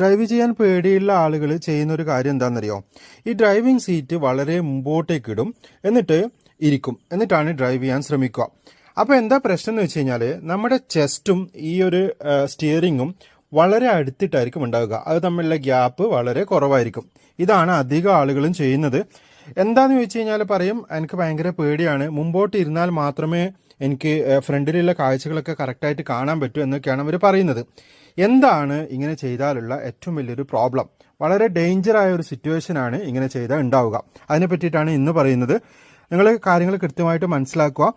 Drive ചെയ്യാൻ പേടിയുള്ള ആളുകൾ ചെയ്യുന്ന ഒരു കാര്യം എന്താണെന്നറിയോ? ഈ ഡ്രൈവിംഗ് സീറ്റ് വളരെ മുമ്പോട്ടേക്ക് ഇടും എന്നിട്ട് ഇരിക്കും. എന്നിട്ടാണ് ഡ്രൈവ് ചെയ്യാൻ ശ്രമിക്കുക. അപ്പോൾ എന്താ പ്രശ്നം എന്ന് വെച്ച് കഴിഞ്ഞാൽ നമ്മുടെ ചെസ്റ്റും ഈ ഒരു സ്റ്റിയറിങ്ങും വളരെ അടുത്തിട്ടായിരിക്കും ഉണ്ടാവുക. അത് തമ്മിലുള്ള ഗ്യാപ്പ് വളരെ കുറവായിരിക്കും. ഇതാണ് അധികം ആളുകളും ചെയ്യുന്നത്. എന്താന്ന് ചോദിച്ചു കഴിഞ്ഞാൽ പറയും എനിക്ക് ഭയങ്കര പേടിയാണ്. മുമ്പോട്ട് ഇരുന്നാൽ മാത്രമേ എനിക്ക് ഫ്രണ്ടിലുള്ള കാഴ്ചകളൊക്കെ കറക്റ്റായിട്ട് കാണാൻ പറ്റൂ എന്നൊക്കെയാണ് അവർ പറയുന്നത്. എന്താണ് ഇങ്ങനെ ചെയ്താലുള്ള ഏറ്റവും വലിയൊരു പ്രോബ്ലം? വളരെ ഡേഞ്ചറായ ഒരു സിറ്റുവേഷൻ ആണ് ഇങ്ങനെ ചെയ്താൽ ഉണ്ടാവുക. അതിനെ പറ്റിയിട്ടാണ് ഇന്ന് പറയുന്നത്. നിങ്ങൾ കാര്യങ്ങൾ കൃത്യമായിട്ട് മനസ്സിലാക്കുക.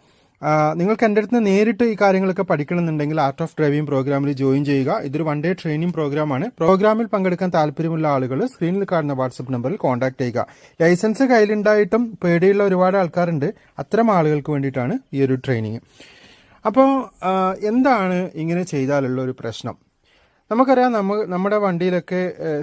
നിങ്ങൾക്ക് എന്റെ അടുത്ത് നേരിട്ട് ഈ കാര്യങ്ങളൊക്കെ പഠിക്കണമെന്നുണ്ടെങ്കിൽ ആർട്ട് ഓഫ് ഡ്രൈവിംഗ് പ്രോഗ്രാമിൽ ജോയിൻ ചെയ്യുക. ഇതൊരു വൺ ഡേ ട്രെയിനിങ് പ്രോഗ്രാമാണ് പ്രോഗ്രാമിൽ പങ്കെടുക്കാൻ താല്പര്യമുള്ള ആളുകൾ സ്ക്രീനിൽ കാണുന്ന വാട്സപ്പ് നമ്പറിൽ കോൺടാക്ട് ചെയ്യുക. ലൈസൻസ് കയ്യിലുണ്ടായിട്ടും പേടിയുള്ള ഒരുപാട് ആൾക്കാരുണ്ട്. അത്തരം ആളുകൾക്ക് വേണ്ടിയിട്ടാണ് ഈ ഒരു ട്രെയിനിങ് അപ്പോൾ എന്താണ് ഇങ്ങനെ ചെയ്താലുള്ള ഒരു പ്രശ്നം? നമുക്കറിയാം നമ്മ നമ്മുടെ വണ്ടിയിലൊക്കെ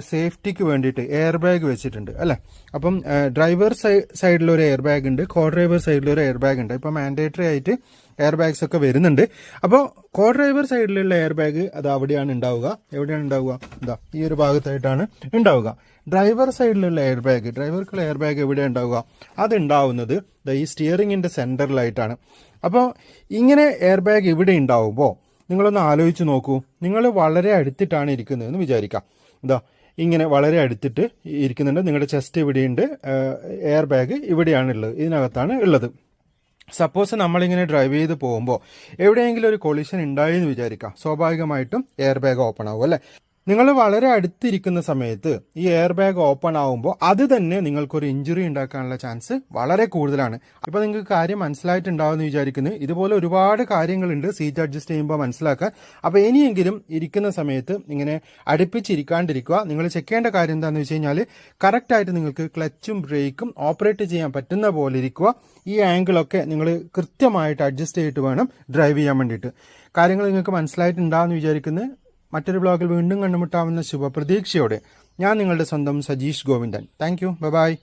സേഫ്റ്റിക്ക് വേണ്ടിയിട്ട് എയർ ബാഗ് വെച്ചിട്ടുണ്ട് അല്ലേ? അപ്പം ഡ്രൈവർ സൈഡിൽ ഒരു എയർ ബാഗ് ഉണ്ട് കോ ഡ്രൈവർ സൈഡിൽ ഒരു എയർ ബാഗ് ഉണ്ട്. ഇപ്പം മാൻഡേറ്ററി ആയിട്ട് എയർ ബാഗ്സ് ഒക്കെ വരുന്നുണ്ട്. അപ്പോൾ കോ ഡ്രൈവർ സൈഡിലുള്ള എയർ ബാഗ് അത് അവിടെയാണ് ഉണ്ടാവുക. എവിടെയാണ് ഉണ്ടാവുക? എന്താ ഈ ഒരു ഭാഗത്തായിട്ടാണ് ഉണ്ടാവുക. ഡ്രൈവർ സൈഡിലുള്ള എയർ ബാഗ് ഡ്രൈവർക്കുള്ള എയർ ബാഗ് എവിടെയാണ് ഉണ്ടാവുക? അത് ഉണ്ടാവുന്നത് ഈ സ്റ്റിയറിങ്ങിന്റെ സെന്ററിലായിട്ടാണ് അപ്പോൾ ഇങ്ങനെ എയർ ബാഗ് ഇവിടെ ഉണ്ടാവുമ്പോൾ നിങ്ങളൊന്ന് ആലോചിച്ച് നോക്കൂ. നിങ്ങൾ വളരെ അടുത്തിട്ടാണ് ഇരിക്കുന്നതെന്ന് വിചാരിക്കാം. എന്താ ഇങ്ങനെ വളരെ അടുത്തിട്ട് ഇരിക്കുന്നുണ്ട്. നിങ്ങളുടെ ചെസ്റ്റ് ഇവിടെയുണ്ട്. എയർ ബാഗ് ഇവിടെയാണ് ഉള്ളത്. ഇതിനകത്താണ് ഉള്ളത്. സപ്പോസ് നമ്മളിങ്ങനെ ഡ്രൈവ് ചെയ്ത് പോകുമ്പോൾ എവിടെയെങ്കിലും ഒരു കൊളിഷൻ ഉണ്ടായി എന്ന് വിചാരിക്കാം. സ്വാഭാവികമായിട്ടും എയർ ബാഗ് ഓപ്പൺ ആവും അല്ലേ? നിങ്ങൾ വളരെ അടുത്തിരിക്കുന്ന സമയത്ത് ഈ എയർ ബാഗ് ഓപ്പൺ ആവുമ്പോൾ അത് തന്നെ നിങ്ങൾക്കൊരു ഇഞ്ചുറി ഉണ്ടാക്കാനുള്ള ചാൻസ് വളരെ കൂടുതലാണ്. അപ്പോൾ നിങ്ങൾക്ക് കാര്യം മനസ്സിലായിട്ടുണ്ടാവുമെന്ന് വിചാരിക്കുന്നു. ഇതുപോലെ ഒരുപാട് കാര്യങ്ങളുണ്ട്. സീറ്റ് അഡ്ജസ്റ്റ് ചെയ്യുമ്പോൾ മനസ്സിലാക്കുക. അപ്പോൾ ഇനിയെങ്കിലും ഇരിക്കുന്ന സമയത്ത് ഇങ്ങനെ അടുപ്പിച്ചിരിക്കാണ്ടിരിക്കുക. നിങ്ങൾ ചെക്ക് ചെയ്യേണ്ട കാര്യം എന്താണെന്ന് വെച്ച് കഴിഞ്ഞാൽ കറക്റ്റായിട്ട് നിങ്ങൾക്ക് ക്ലച്ചും ബ്രേക്കും ഓപ്പറേറ്റ് ചെയ്യാൻ പറ്റുന്ന പോലെ ഇരിക്കുക. ഈ ആംഗിളൊക്കെ നിങ്ങൾ കൃത്യമായിട്ട് അഡ്ജസ്റ്റ് ചെയ്തിട്ട് വേണം ഡ്രൈവ് ചെയ്യാൻ വേണ്ടിയിട്ട്. കാര്യങ്ങൾ നിങ്ങൾക്ക് മനസ്സിലായിട്ടുണ്ടാവുമെന്ന് വിചാരിക്കുന്നു. മറ്റൊരു ബ്ലോഗിൽ വീണ്ടും കണ്ടുമുട്ടാവുന്ന ശുഭപ്രതീക്ഷയോടെ ഞാൻ നിങ്ങളുടെ സ്വന്തം Sajeesh Govindan. Thank you bye